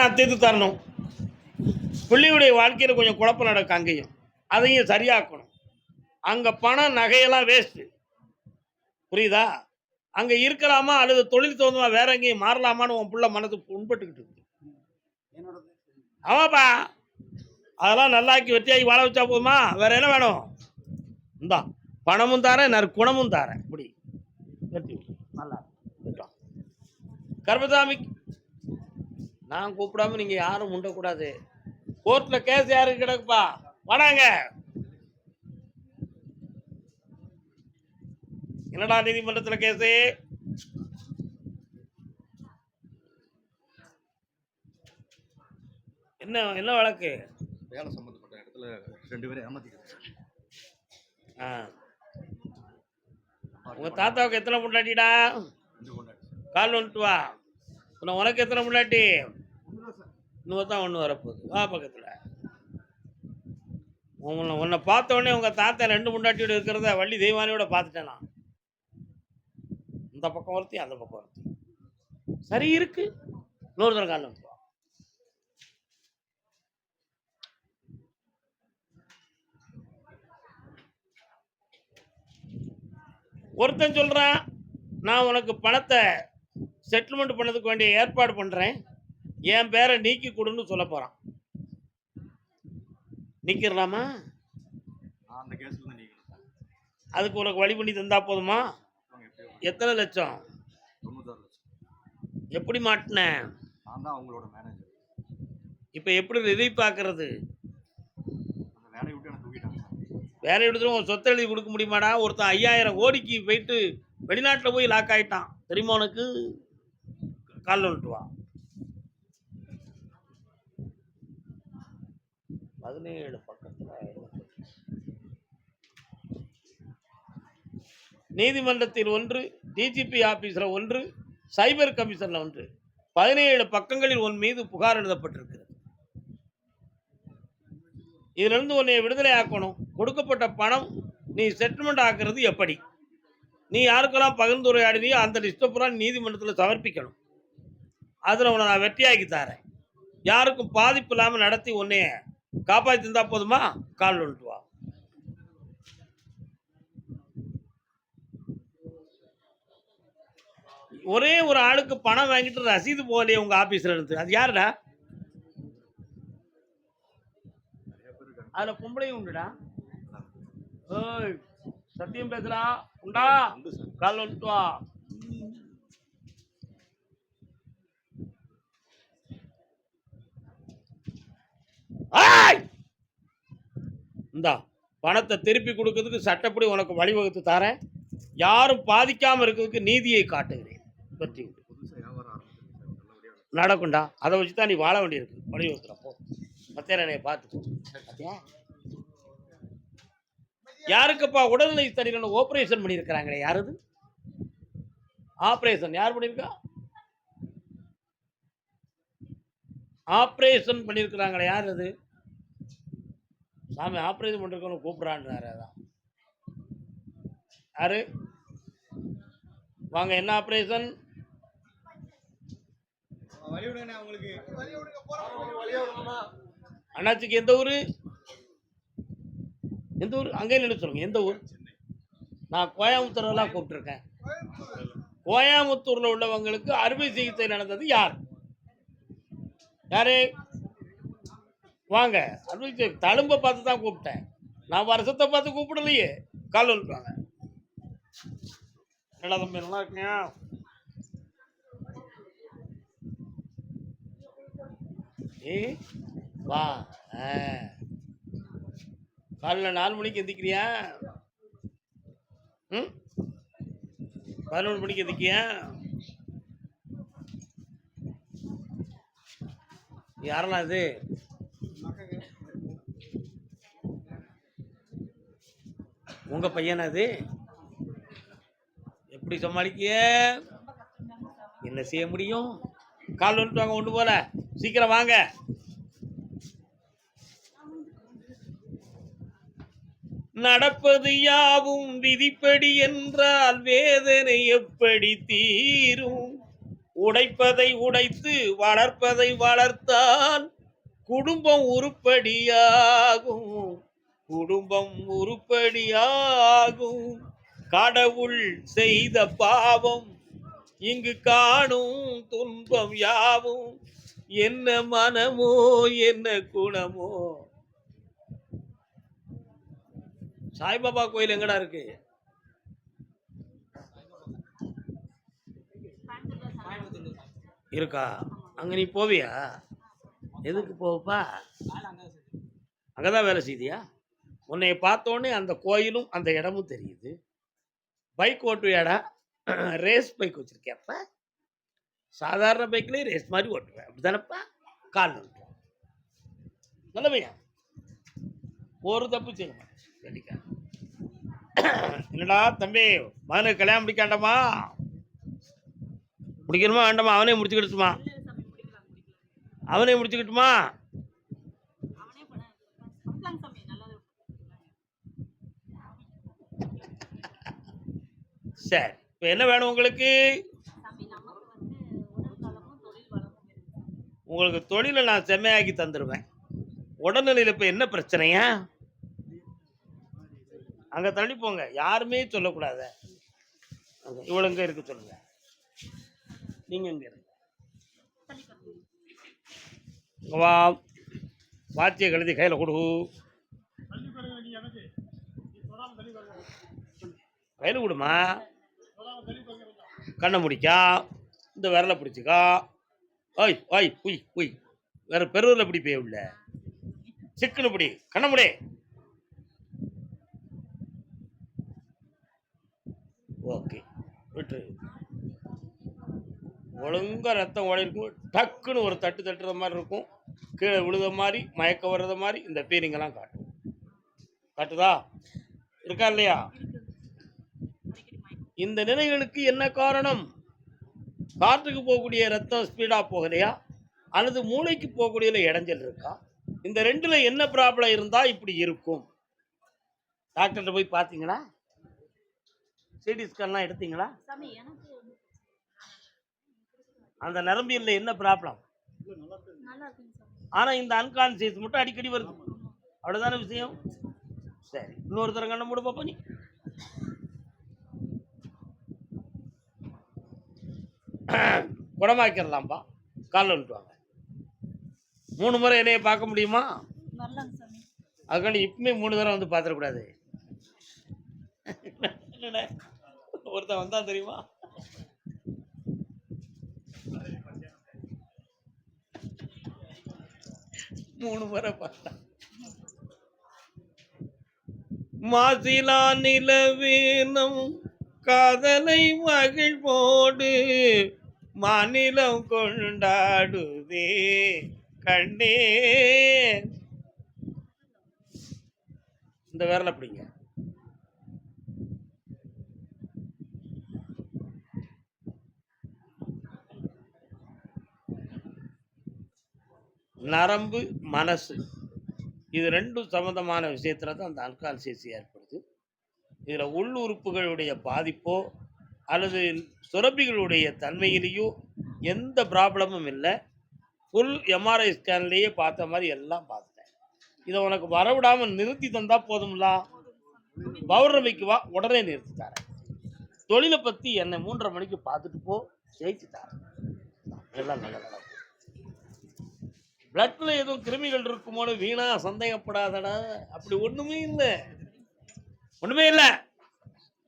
நான் தீர்த்து தரணும். பிள்ளையுடைய வாழ்க்கையில் கொஞ்சம் குழப்பம் நடக்கும் அங்கேயும். அதையும் சரியாக்கணும். அங்கே பணம் நகையெல்லாம் வேஸ்ட்டு புரியுதா? அங்கே இருக்கலாமா? அல்லது தொழில் தகுந்தமா வேற எங்கேயும் மாறலாமான்னு உன் புள்ள மனது புண்பட்டுக்கிட்டு இருக்கு. ஆமாப்பா. அதெல்லாம் நல்லாக்கி வெற்றியாகி வாழ வச்சா போதுமா? வேற என்ன வேணும்? இந்தா பணமும் தாரேன் நற்குணமும் தாரேன். இப்படி வெற்றி. நல்லா கர்மசாமி நான் கூப்பிடாம நீங்க யாரும் முண்டக்கூடாது கோர்ட்ல கேஸ் யாருக்கு கிடக்குப்பா? வாடாங்க. என்னடா நீதிமன்றத்துல கேஸ்? என்ன என்ன வழக்கு? வேலை சம்பந்தப்பட்ட இடத்துல ரெண்டு பேரும் ஏமாத்திக்கிறாங்க ஆ. உங்க தாத்தாவுக்கு எத்தனை கொண்டாடி கால் வந்துட்டு வா. உனக்கு எத்தனை முன்னாடி இன்னும் தான் ஒன்று வரப்போகுது. வா பக்கத்தில். உன்னை உன்னை பார்த்த உடனே உங்கள் தாத்தா ரெண்டு முண்டாட்டியோட இருக்கிறத வள்ளி தெய்வானியோட பார்த்துட்டேன்? நான் இந்த பக்கம் ஒருத்தி அந்த பக்கம் ஒருத்தி. சரி இருக்கு. இன்னொரு தடவை காலம் ஒருத்தன் சொல்கிறான் நான் உனக்கு பணத்தை செட்டில்மெண்ட் பண்ணதுக்கு வேண்டிய ஏற்பாடு பண்ணுறேன் என் பேரை நீக்கி கொடுன்னு சொல்ல போகிறான் நீக்கிடலாமா? நான் அந்த கேஸ்ல அதுக்கு உனக்கு வழி பண்ணி தந்தா போதுமா? எத்தனை லட்சம்? எப்படி மாட்டினேன் அவங்களோட மேனேஜர் இப்போ எப்படி ரிலீஃப் பார்க்கறது வேற எடுத்துட்டு உன் சொத்தை எழுதி கொடுக்க முடியுமாடா? ஒருத்தன் ஐயாயிரம் கோடிக்கு போயிட்டு வெளிநாட்டில் போய் லாக் ஆயிட்டான். தெரியுமா உனக்கு? கால் வந்துட்டு வா பதினேழு பக்கத்தில் நீதிமன்றத்தில் ஒன்று டிஜிபி ஆபீஸில் ஒன்று சைபர் கமிஷனில் ஒன்று. பதினேழு பக்கங்களில் உன் மீது புகார் எழுதப்பட்டிருக்கிறது. இதிலிருந்து உன்னை விடுதலை ஆக்கணும். கொடுக்கப்பட்ட பணம் நீ செட்டில்மெண்ட் ஆக்குறது எப்படி? நீ யாருக்கெல்லாம் பகிர்ந்துரையாடினியோ அந்த லிஸ்ட்டை பூரா நீதிமன்றத்தில் சமர்ப்பிக்கணும். அதில் உன்னை நான் வெற்றியாக்கி தரேன். யாருக்கும் பாதிப்பு இல்லாமல் நடத்தி உன்னைய காப்பாற்றி தந்தா போதுமா? கால் வந்துட்டு வா. ஒரே ஒரு ஆளுக்கு பணம் வாங்கிட்டு ரசீது போகலையே உங்க ஆபீஸ்ல இருந்து. அது யாருடா? அதுல பொம்பளையும் உண்டுடா. சத்தியம் பேசுறா. உண்டா? கால் வந்துட்டு வா. இந்தா பணத்தை திருப்பி கொடுக்கறதுக்கு சட்டப்படி உனக்கு வழிவகுத்து தரேன். யாரும் பாதிக்காமல் இருக்கிறதுக்கு நீதியை காட்டுகிறேன். பற்றி நடக்கும்டா. அதை வச்சு தான் நீ வாழ வேண்டியிருக்கு. வழிவகுத்துறப்போ மத்தியான பார்த்து யாருக்குப்பா உடல்நிலை சரியில்லைன்னு ஆப்ரேஷன் பண்ணியிருக்கிறாங்களே யாருது ஆப்ரேஷன் யார் பண்ணியிருக்கா? ஆபரேஷன் பண்ணியிருக்கிறாங்களே யார் அது? சாமி ஆபரேஷன் பண்ணிருக்கவங்க கூப்பிட்றான்றாரு அதான். யாரு? வாங்க என்ன ஆபரேஷன்? அண்ணாச்சிக்கு எந்த ஊர்? எந்த ஊர்? அங்கே நின்று சொல்லுங்க எந்த ஊர்? நான் கோயம்புத்தூர்லாம் கூப்பிட்டுருக்கேன். கோயம்புத்தூர்ல உள்ளவங்களுக்கு அறுவை சிகிச்சை நடந்தது யார்? யாரு? வாங்க. அறுவை தழும்பை தழும்ப பார்த்து தான் கூப்பிட்டேன். நான் வருஷத்தை பார்த்து கூப்பிடலையே. கால் வந்துட்டாங்க என்னடா தம்பி நல்லா இருக்கியா? ஏ வா ஆ. காலைல நாலு மணிக்கு எந்திக்கிறியா? ம்? பதினொன்று மணிக்கு எந்திக்கியா யாரெல்லாம் இது? உங்க பையனா அது எப்படி சமாளிக்க? என்ன செய்ய முடியும்? கால் வந்துட்டு வாங்க ஒன்று போல. சீக்கிரம் வாங்க. நடப்பது யாவும் விதிப்படி என்றால் வேதனை எப்படி தீரும்? உடைப்பதை உடைத்து வளர்ப்பதை வளர்த்தால் குடும்பம் உருப்படியாகும். குடும்பம் உருப்படியாகும். கடவுள் செய்த பாவம் இங்கு காணும் துன்பம் யாவும். என்ன மனமோ என்ன குணமோ. சாய்பாபா கோயில் எங்கடா இருக்கு? இருக்கா? அங்கே நீ போவியா? எதுக்கு போவப்பா? அங்கதான் வேலை செய்தியா? உன்னைய பார்த்தோன்னே அந்த கோயிலும் அந்த இடமும் தெரியுது. பைக் ஓட்டுவியாடா? ரேஸ் பைக் வச்சிருக்கியாப்பா சாதாரண பைக்லேயே ரேஸ் மாதிரி ஓட்டுவேன். அப்படிதானப்பா கால் நிறுத்துவேன் நல்லவையா ஒரு தப்பு செய்ய மாட்டேன் என்னடா தம்பி? மகனுக்கு கல்யாணம் பிடிக்காண்டமா முடிக்கணுமா வேண்டாமா? அவனே முடிச்சுக்கிட்டுமா? அவனே முடிச்சுக்கிட்டுமா? சரி இப்போ என்ன வேணும் உங்களுக்கு? உங்களுக்கு தொழிலை நான் செம்மையாக்கி தந்துடுவேன் உடல்நிலையில் இப்போ என்ன பிரச்சனையா? அங்கே தள்ளி போங்க. யாருமே சொல்லக்கூடாத. இவ்வளோங்க இருக்க சொல்லுங்க. நீங்கள் இங்கே இருங்க வா வாத்திய கழுதி கையில் கொடு. கையில் கொடுமா? கண்ணை முடிக்கா. இந்த விரலை பிடிச்சிக்கா. ஓய் ஓய் புய் புய். வேற பெருவில் பிடிப்பே உள்ள? சிக்கனு பிடி. கண்ணை முடி. ஓகே. விட்டு ஒழுங்கா ரத்தம் ஓடிருக்கும் டக்குன்னு ஒரு தட்டு தட்டுற மாதிரி இருக்கும். கீழே விழுத மாதிரி மயக்க வர்றத மாதிரி இந்த பீரிங்கெல்லாம் காட்டும். காட்டுதா? இருக்கா இல்லையா? இந்த நிலைகளுக்கு என்ன காரணம்? காற்றுக்கு போகக்கூடிய ரத்தம் ஸ்பீடாக போகலையா? அல்லது மூளைக்கு போகக்கூடிய இடைஞ்சல் இருக்கா? இந்த ரெண்டில் என்ன ப்ராப்ளம் இருந்தால் இப்படி இருக்கும்? டாக்டர்கிட்ட போய் பார்த்தீங்களா? சிடி ஸ்கேன்லாம் எடுத்தீங்களா? அந்த நரம்பியல்ல என்ன ப்ராப்ளம் ஆனால் இந்த அன்கான்சியஸ் மட்டும் அடிக்கடி வருது. அவ்வளவுதானே விஷயம்? சரி இன்னொருத்தர கண்ண மூட பார்ப்போம் நீ. குணமாக்கிடலாம்ப்பா காலில் விட்டுவாங்க மூணு முறை என்னைய பார்க்க முடியுமா? அதுக்காண்டி இப்பவுமே மூணு தடவை வந்து பார்த்துடக்கூடாது. ஒருத்தன் வந்தான் தெரியுமா? மூணு முறை பார்த்தான் மாசிலா நிலவீனம் காதலை மகிழ்வோடு மாநிலம் கொண்டாடுதே கண்ணே. இந்த வேரல பிடிங்க. நரம்பு மனசு. இது ரெண்டும் சம்மந்தமான விஷயத்தில் தான் அந்த அன்கான்சியஸ் ஏற்படுது. இதில் உள் உறுப்புகளுடைய பாதிப்போ அல்லது சுரப்பிகளுடைய தன்மையிலேயோ எந்த ப்ராப்ளமும் இல்லை. ஃபுல் எம்ஆர்ஐ ஸ்கேன்லேயே பார்த்த மாதிரி எல்லாம் பார்த்துட்டேன். இதை உனக்கு வரவிடாமல் நிறுத்தி தந்தால் போதும்லா? பௌர்ணமிக்கு வா உடனே நிறுத்தி தரேன். தொழிலை பற்றி என்னை மூன்றரை மணிக்கு பார்த்துட்டு போ ஜெயிச்சு தரேன். எல்லாம் நல்ல நடக்கும். பிளட்ல எதுவும் கிருமிகள் இருக்குமோன்னு வீணா சந்தேகப்படாதடா. அப்படி ஒண்ணுமே இல்லை. ஒண்ணுமே இல்லை.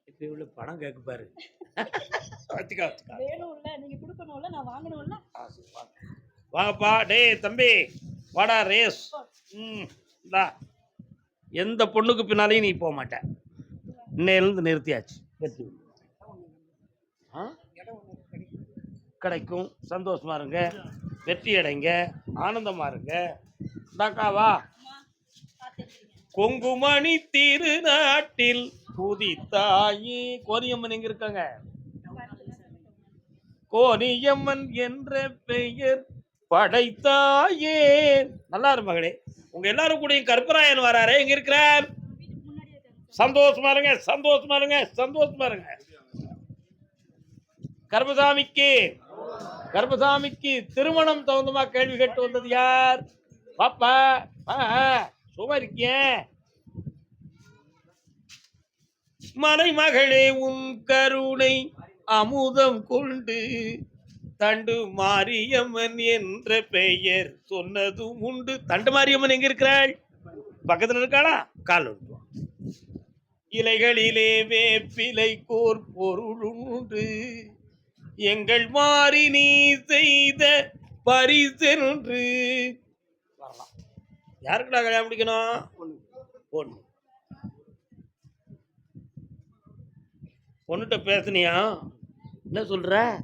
இப்ப இவ்வளவு பணம் கேட்க பாரு. வாங்கப்பா டேய் தம்பி வாடா ரேஸ். ம் எந்த பொண்ணுக்கு பின்னாலையும் நீ போக மாட்ட. இன்னையிலேருந்து நிறுத்தியாச்சு. வெற்றி. கிடைக்கும். சந்தோஷமா இருங்க. வெற்றி அடைங்க ஆனந்தமா இருங்க. இந்தாக்காவா கொங்குமணி திருநாட்டில் புதித்தாயி கோரியம்மன் எங்க இருக்காங்க? கோரியம்மன் என்ற பெயர் படைத்தாயே. நல்லா இரு மகளே. உங்க எல்லாரும் கூடயும் கருப்பராயன் வராரே. எங்க இருக்கிறார்? சந்தோஷமா இருங்க சந்தோஷமா இருங்க சந்தோஷமா இருங்க. கர்மசாமிக்கு. கர்ப்பசாமிக்கு திருமணம் தகுந்தமா கேள்வி கேட்டு வந்தது யார்? பாப்பா சும்மா இருக்கேன் மனைமகளே உன் கருணை அமுதம் கொண்டு தண்டு மாரியம்மன் என்ற பெயர் சொன்னதும் உண்டு. தண்டு மாரியம்மன் எங்க இருக்கிறாள்? பக்கத்துல இருக்காளா? கால் இலைகளிலே வேப்பிலை கோர் பொருள் உண்டு. எங்கள் மாறி நீ செய்த பரிசென்று. வரலாம் யாருக்குடா கல்யாணம் முடிக்கணும்? பொண்ணு. பொண்ணுகிட்ட பேசுனியா? என்ன சொல்ற?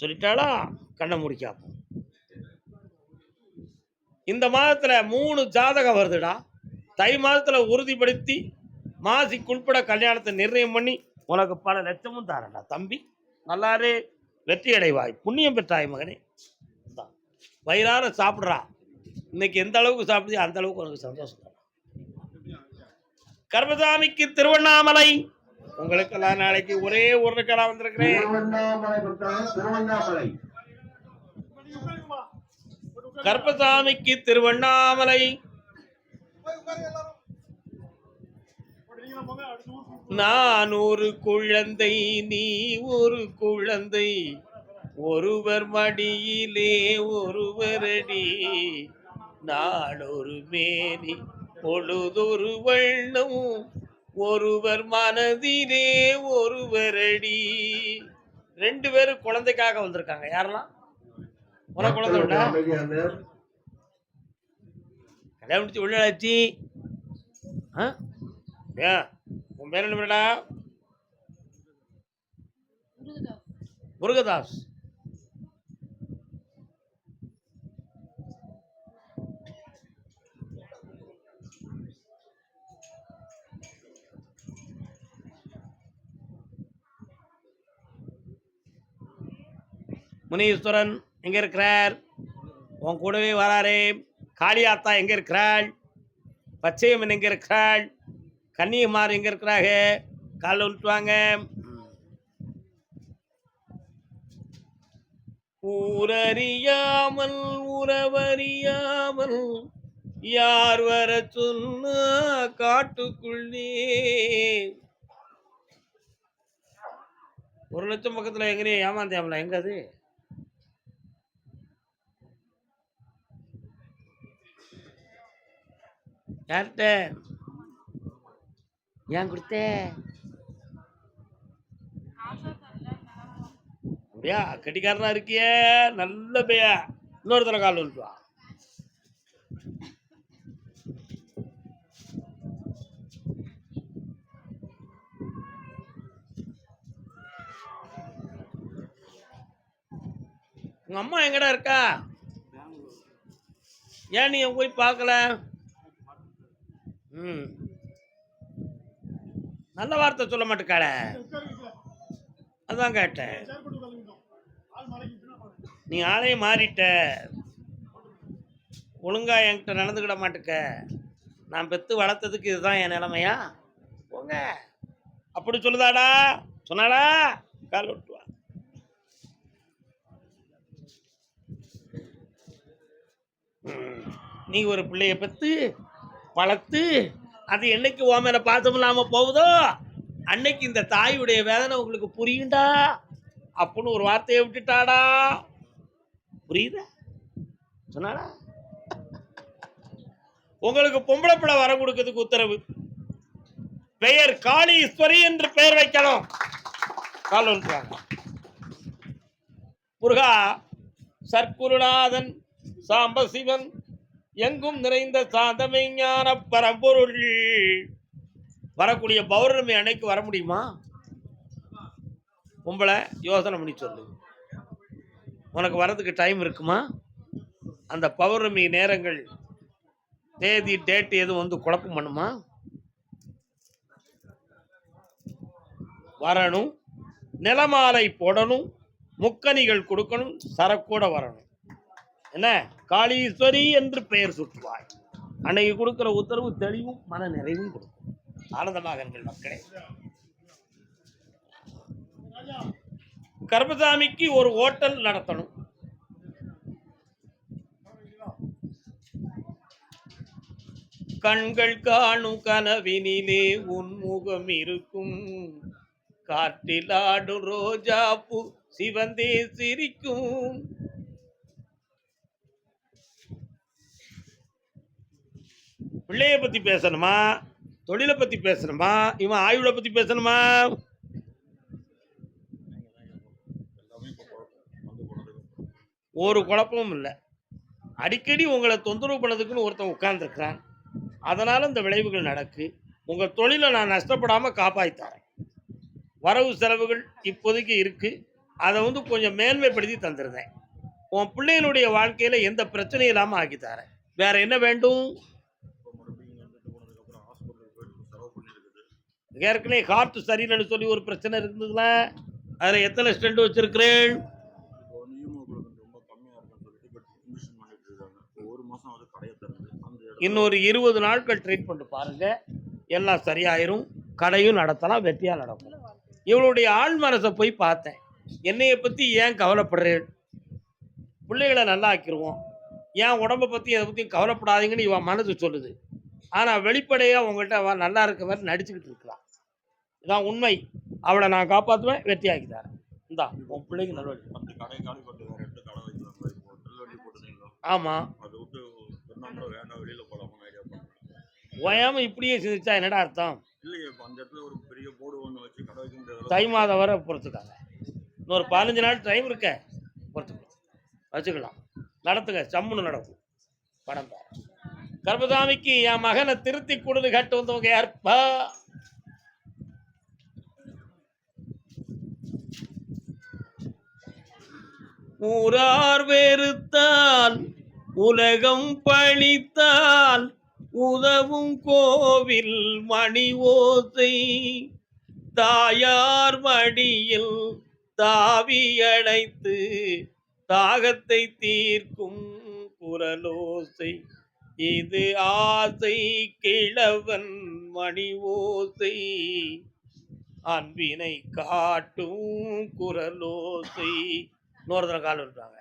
சொல்லிட்டாளா? கண்ணை முடிக்காப்போம் இந்த மாதத்துல மூணு ஜாதகம் வருதுடா. தை மாதத்துல உறுதிப்படுத்தி மாசிக்குள்பட கல்யாணத்தை நிர்ணயம் பண்ணி உனக்கு பல லட்சமும் தாரேன்டா தம்பி. நல்லாரே வெற்றி அடைவாய் புண்ணியம் பெற்றாய் மகனே. இந்தா. வயிறார சாப்பிட்றா. இன்னைக்கு எந்த அளவுக்கு சாப்பிடுது அந்த அளவுக்கு உனக்கு சந்தோஷம் தான். கர்மசாமிக்கு திருவண்ணாமலை. உங்களுக்கெல்லாம் நாளைக்கு ஒரே ஒரு கடை வந்திருக்கிறேன். கர்ப்பசாமிக்கு திருவண்ணாமலை. நான் ஒரு குழந்தை நீ ஒரு குழந்தை. ஒருவர் மடியிலே ஒருவரடி நாளொரு மேனி பொழுதொரு வண்ணம். ஒருவர் மனதிலே ஒருவரடி ரெண்டு பேரும் குழந்தைக்காக வந்திருக்காங்க. யாரெல்லாம்? குழந்தை கல்யாணம் முடிச்சு உள்ளாச்சு ஆ? உன் பேர் என்ன பேருடா முருகதாஸ். முனீஸ்வரன் எங்க இருக்கிறார்? உன் கூடவே வராரே. காளியாத்தா எங்க இருக்கிறாள்? பச்சையம்மன் எங்க இருக்கிறாள்? கன்னியமார் எங்க இருக்கிறாங்க காலைல விட்டுவாங்க ஊரறியாமல் உறவறியாமல் யார் வர சொன்னா காட்டுக்குள்ளே ஒரு லட்சம் பக்கத்துல எங்கனே ஏமாந்தியாமல எங்க அது? யார்கிட்ட? ஏன் கொடுத்த? அப்படியா? கட்டிக்காரனா இருக்கியே? நல்ல பைய இன்னொரு தர கால் வந்துட்டு உங்க அம்மா எங்கடா இருக்கா? ஏன் நீ போய் பார்க்கல? ம். நல்ல வார்த்தை சொல்ல மாட்டேக்காள. அதான் கேட்டேன். நீ ஆளே மாறிட்ட. ஒழுங்கா என்கிட்ட நடந்துக்கிட மாட்டுக்க. நான் பெத்து வளர்த்ததுக்கு இதுதான் என் நிலைமையா? போங்க. அப்படி சொல்லுதாடா. சொன்னாடா. கால் விட்டுவா நீ ஒரு பிள்ளைய பெத்து வளர்த்து அது என்னைக்கு ஓ மேல பாசம் இல்லாமல் போகுதோ? அன்னைக்கு இந்த தாயுடைய வேதனை உங்களுக்கு புரியுண்டா அப்படின்னு ஒரு வார்த்தையை விட்டுட்டாடா. புரியுதா? சொன்னாடா? உங்களுக்கு பொம்பளை பிள்ளை வர கொடுக்கறதுக்கு உத்தரவு. பெயர் காளீஸ்வரி என்று பெயர் வைக்கணும். கால் முருகா சர்க்குருநாதன் சாம்பசிவன் எங்கும் நிறைந்த சாதமை ஞான பரம்பொருள். வரக்கூடிய பௌர்ணமி அன்னைக்கு வர முடியுமா? உங்களை யோசனை பண்ணி சொல்லு. உனக்கு வரதுக்கு டைம் இருக்குமா? அந்த பௌர்ணமி நேரங்கள் தேதி டேட் எதுவும் வந்து குழப்பம் பண்ணுமா? வரணும். நிலமாலை போடணும். முக்கணிகள் கொடுக்கணும். சரக்கூட வரணும். என்ன? காளீஸ்வரி என்று பெயர் சுற்றுவாய் அன்னைக்கு கொடுக்குற உத்தரவு தெளிவும் மன நிறைவும் கொடுக்கும். ஆனந்தமாக எங்கள் மக்களே. கர்மசாமிக்கு ஒரு ஹோட்டல் நடத்தணும். கண்கள் காணும் கனவினிலே உன்முகம் இருக்கும். காற்றில் ஆடும் ரோஜா பூ சிவந்தே சிரிக்கும். பிள்ளைய பத்தி பேசணுமா? தொழிலை பத்தி பேசணுமா? இவன் ஆயுளை பத்தி பேசணுமா? ஒரு குழப்பமும் இல்லை. அடிக்கடி உங்களை தொந்தரவு பண்ணதுக்குன்னு ஒருத்தன் உட்கார்ந்துருக்கிறான். அதனால் இந்த விளைவுகள் நடக்கு. உங்கள் தொழிலை நான் நஷ்டப்படாமல் காப்பாற்றித்தரேன் வரவு செலவுகள் இப்போதைக்கு இருக்குது அதை வந்து கொஞ்சம் மேன்மைப்படுத்தி தந்துருந்தேன். உன் பிள்ளைகளுடைய வாழ்க்கையில் எந்த பிரச்சனையும் இல்லாமல் ஆக்கித்தாரேன் வேறு என்ன வேண்டும் இப்போ மறுபடியும் இங்கே வந்துட்டு போனதுக்கப்புறம் ஹாஸ்பிட்டலுக்கு போயிட்டு செலவு பண்ணியிருக்குது ஏற்கனவே ஹார்ட் சரியில்லைன்னு சொல்லி ஒரு பிரச்சனை இருந்ததுல. அதில் எத்தனை ஸ்டெண்ட் வச்சிருக்கிறேன் இன்னொரு இருபது நாட்கள் ட்ரீட்மெண்ட் பாருங்க. எல்லாம் சரியாயிரும். கடையும் நடத்தலாம் வெற்றியா நடக்கும். இவளுடைய ஆள் மனசை போய் பார்த்தேன். என்னைய பத்தி ஏன் கவலைப்படுறேன் பிள்ளைகளை நல்லா ஆக்கிருவோம். ஏன் உடம்பை பத்தி எதை பத்தியும் கவலைப்படாதீங்கன்னு இவன் மனசு சொல்லுது. ஆனா வெளிப்படையா உங்கள்கிட்ட அவ நல்லா இருக்க மாதிரி நடிச்சுக்கிட்டு இருக்கலாம் இதான் உண்மை. அவளை நான் காப்பாற்றுவேன் வெற்றியாக்கி தரேன். இந்தா. உன் பிள்ளைக்கு நல்ல வழி. அந்த கடை காலி பண்ணிட்டு வேறு ரெண்டு கடை வைக்கலாம் இப்போ திருவள்ளி போட்டுருந்தீங்களா ஆமா. அதை விட்டு திருவண்ணாமலை வேண்டாம் வெளியில் போகலாமான்னு ஐடியா பண்ணுறேன் ஓயாம இப்படியே சிந்திச்சா என்னடா அர்த்தம்? தை மாதம் வரை பொறுத்துக்காங்க. இன்னொரு பதினஞ்சு நாள் டைம் இருக்க. பொறுத்துக்கலாம் வச்சுக்கலாம். நடத்துங்க. சம்முன்னு நடக்கும். படம் பாரு கர்மசாமிக்கு என் மகனை திருத்தி கொடுத்து கட்டு வந்தவங்க யாருப்பா ஊரார் வெறுத்தால் உலகம் பழித்தால் உதவும் கோவில் மணி ஓசை. தாயார் மடியில் தாவி அடைத்து தாகத்தை தீர்க்கும் குரலோசை. இது ஆசை கிழவன் மணி ஓசை. அன்பினை காட்டும் குரலோசை. இன்னொரு தடவை கால் விட்டாங்க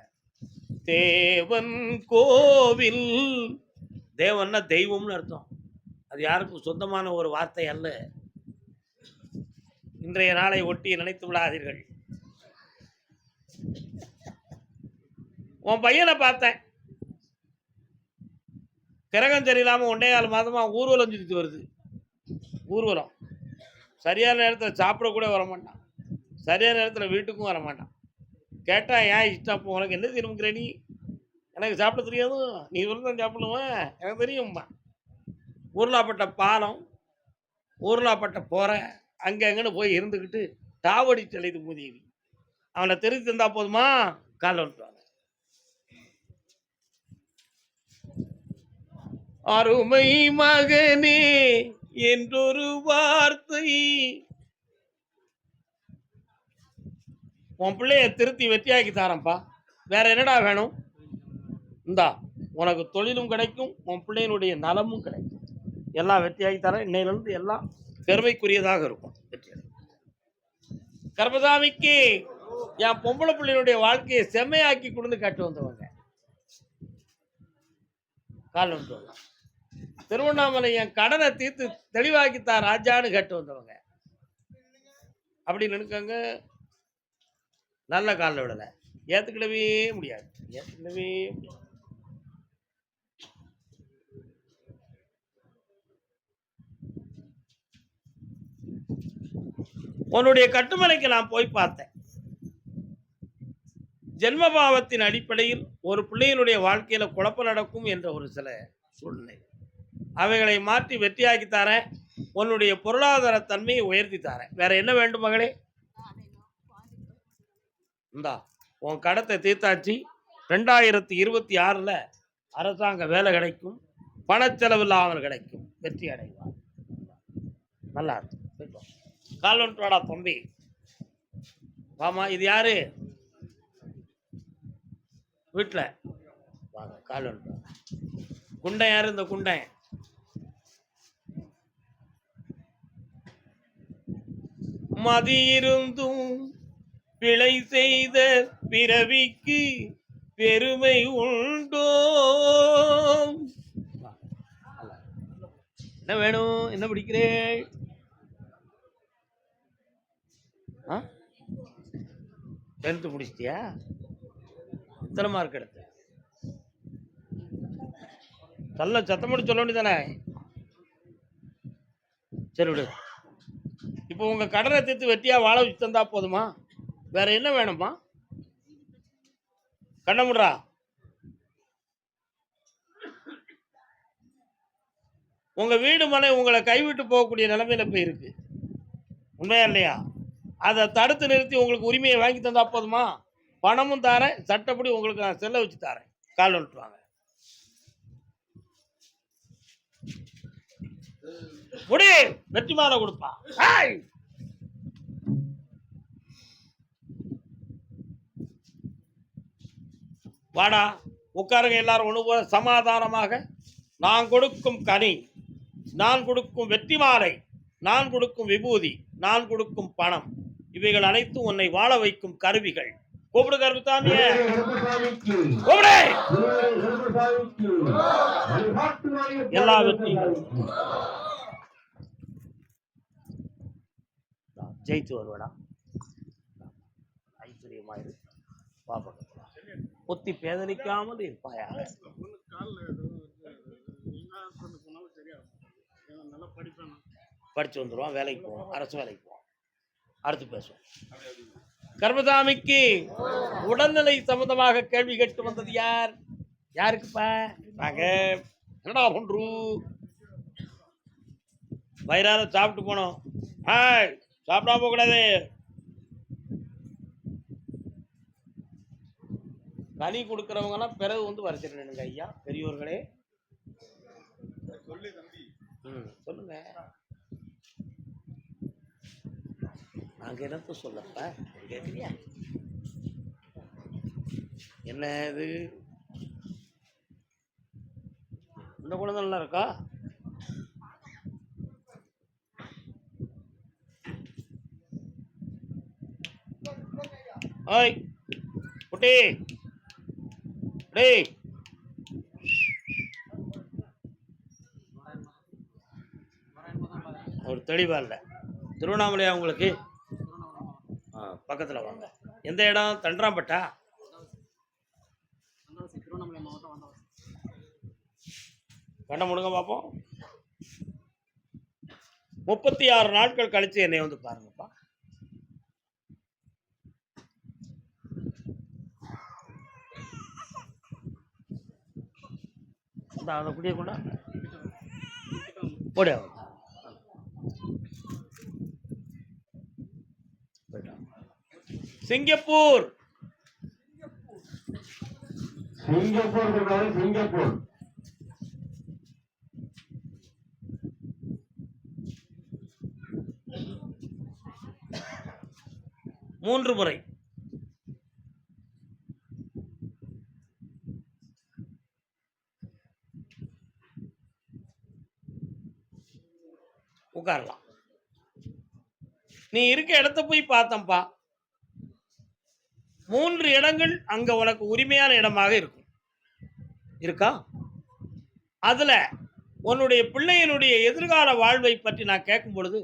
தேவன் கோவில். தேவன்னா தெய்வம்னு அர்த்தம். அது யாருக்கும் சொந்தமான ஒரு வார்த்தை அல்ல. இன்றைய நாளை ஒட்டி நினைத்து விடாதீர்கள். உன் பையனை பார்த்தேன். கிரகம் சரியில்லாமல் ஒன்றே கால் மாதமா ஊர்வலம் சுற்றிட்டு வருது. ஊர்வலம். சரியான நேரத்தில் சாப்பிட கூட வர மாட்டான் சரியான நேரத்தில் வீட்டுக்கும் வர மாட்டான் கேட்டால் ஏன் இஷ்டம்? அப்போ உனக்கு என்ன திரும்புகிற நீ எனக்கு சாப்பிட தெரியாதும் நீ தான் சாப்பிடுவேன் எனக்கு தெரியும்மா. உருளாப்பட்ட பாலம் உருளாப்பட்ட போகிற அங்கே அங்கன்னு போய் இருந்துக்கிட்டு தாவடி செலைது மூதேவி அவனை தெரிஞ்சு தந்தா போதுமா? காலைல வந்துட்டு அருமை மகனே என்றொரு வார்த்தை உன் பிள்ளைய திருத்தி வெற்றியாக்கி தாரேன்ப்பா. வேற என்னடா வேணும்? இந்தா உனக்கு தொழிலும் கிடைக்கும் உன் பிள்ளையினுடைய நலமும் கிடைக்கும். எல்லாம் வெற்றியாக்கி தரேன். இன்னையிலிருந்து எல்லாம் பெருமைக்குரியதாக இருக்கும். வெற்றி கர்மசாமிக்கு என் பொம்பளை பிள்ளையினுடைய வாழ்க்கையை செம்மையாக்கி கொடுத்து காட்டு வந்தவங்க. கால் வந்துட்டு திருவண்ணாமலை என் கடனை தீர்த்து தெளிவாக்கித்தா ராஜான்னு கேட்டு வந்தவங்க. அப்படி நினைக்காங்க. நல்ல காலில் விடலை. ஏற்றுக்கிடவே முடியாது. ஏற்றுக்கிடவே முடியாது. உன்னுடைய கட்டுமலைக்கு நான் போய் பார்த்தேன். ஜென்மபாவத்தின் அடிப்படையில் ஒரு பிள்ளையினுடைய வாழ்க்கையில குழப்பம் நடக்கும் என்ற ஒரு சில சூழ்நிலை. அவைகளை மாற்றி வெற்றியாக்கி தரேன். உன்னுடைய பொருளாதார தன்மையை உயர்த்தி தரேன். வேற என்ன வேண்டும் மகளே? இந்தா உன் கடத்தை தீர்த்தாச்சு. ரெண்டாயிரத்தி இருபத்தி ஆறில் அரசாங்க வேலை கிடைக்கும். பணச்செலவு இல்லாமல் கிடைக்கும். வெற்றி அடைவார் நல்லா இருக்கும் போயிட்டு கால் தம்பி. வாமா இது யாரு? வீட்டில் வாங்க கால் வந்துட்டு குண்டன் யாரு இந்த குண்டன்? மதியிருந்தும் பிழை செய்த பிறவிக்கு பெருமை உண்டோ? என்ன வேணும்? என்ன பிடிக்கிறேன் டென்த்து முடிச்சிட்டியா எத்தனை மார்க் எடுத்த நல்ல சத்தம் சொல்ல வேண்டியதானே சரி விடு. இப்போ உங்கள் கடனை தீர்த்து வெட்டியா வாழ வச்சு தந்தா போதுமா? வேற என்ன வேணுமா கண்ண முடுறா. உங்க வீடு மனை உங்களை கைவிட்டு போகக்கூடிய நிலைமையில போய் இருக்கு. உண்மையா இல்லையா? அதை தடுத்து நிறுத்தி உங்களுக்கு உரிமையை வாங்கி தந்தா போதுமா? பணமும் தாரேன் சட்டப்படி உங்களுக்கு நான் செல்ல வச்சு தரேன். கால் வந்துட்டுவாங்க முடி வெற்றி மாலை வாடா உட்காருங்க எல்லாரும் ஒன்று போல சமாதானமாக. நான் கொடுக்கும் கனி நான் கொடுக்கும் வெற்றி மாலை நான் கொடுக்கும் விபூதி நான் கொடுக்கும் பணம். இவைகள் அனைத்தும் உன்னை வாழ வைக்கும் கருவிகள். கூப்பிடு கருப்பசாமிக்கு. கூப்பிடு. எல்லா வெற்றியும். ஜெயித்து வருவடா. ஐஸ்வர்யமாயிரு. பாப்பா ஒத்தி பேதலிக்காமல் இருப்பாயா படிச்சு வந்துடுவான் வேலைக்கு போவோம் அரசு வேலைக்கு போவோம் அடுத்து பேசுவோம். கர்மசாமிக்கு உடல்நிலை சம்பந்தமாக கேள்வி கேட்டு வந்தது யார்? யாருக்குப்பா? நாங்க. என்னடா ஒன்று வயிறார சாப்பிட்டு போனோம். சாப்பிடாம போகக்கூடாது. கனி கொடுக்குறவங்கலாம் பிறகு வந்து வரைச்சிருங்க ஐயா பெரியோர்களே. ம் சொல்லுங்க. நாங்க என்னத்த சொல்லப்ப? கேட்குறியா என்ன இது இந்த குழந்தை நல்லா இருக்கா? ஓய் குட்டி. டேய் ஒரு தெளிவா இல்லை. திருவண்ணாமலையா உங்களுக்கு? பக்கத்தில் வாங்க. எந்த இடம்? தண்டராம்பட்டா கண்ண முடுங்க பார்ப்போம் முப்பத்தி ஆறு நாட்கள் கழிச்சு என்னை வந்து பாருங்க. கொண்டா போடு. போயிட்டான். சிங்கப்பூர் சிங்கப்பூர். சிங்கப்பூர். மூன்று முறை. உட்காரலாம் நீ இருக்க இடத்த போய் பார்த்தம்பா. மூன்று இடங்கள் அங்க உனக்கு உரிமையான இடமாக இருக்கும். இருக்கா? அதுல உன்னுடைய பிள்ளையினுடைய எதிர்கால வாழ்வை பற்றி நான் கேட்கும் பொழுது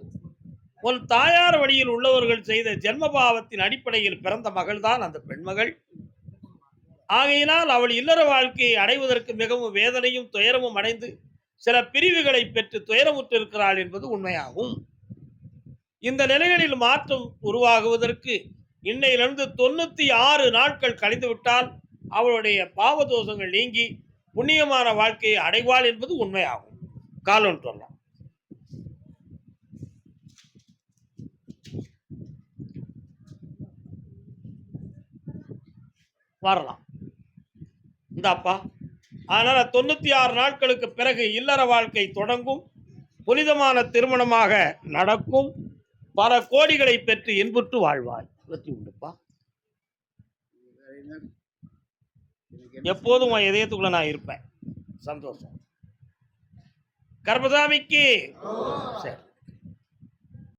உன் தாயார் வழியில் உள்ளவர்கள் செய்த ஜென்மபாவத்தின் அடிப்படையில் பிறந்த மகள்தான் அந்த பெண்மகள். ஆகையினால் அவள் இல்லற வாழ்க்கையை அடைவதற்கு மிகவும் வேதனையும் துயரமும் அடைந்து சில பிரிவுகளை பெற்று துயரமுற்றிருக்கிறாள் என்பது உண்மையாகும். இந்த நிலைகளில் மாற்றம் உருவாகுவதற்கு இன்னையிலிருந்து தொண்ணூத்தி ஆறு நாட்கள் கழிந்துவிட்டால் அவளுடைய பாவதோஷங்கள் நீங்கி புண்ணியமான வாழ்க்கையை அடைவாள் என்பது உண்மையாகும். காலம் சொல்லலாம். வரலாம். இந்தாப்பா. ஆனால் தொண்ணூத்தி ஆறு நாட்களுக்கு பிறகு இல்லற வாழ்க்கை தொடங்கும் புனிதமான திருமணமாக நடக்கும் பல கோடிகளை பெற்று இன்புற்று வாழ்வாய். வெற்றி உண்டுப்பா எப்போதும் உன் இதயத்துக்குள்ள நான் இருப்பேன். சந்தோஷம். கர்மசாமிக்கு சரி.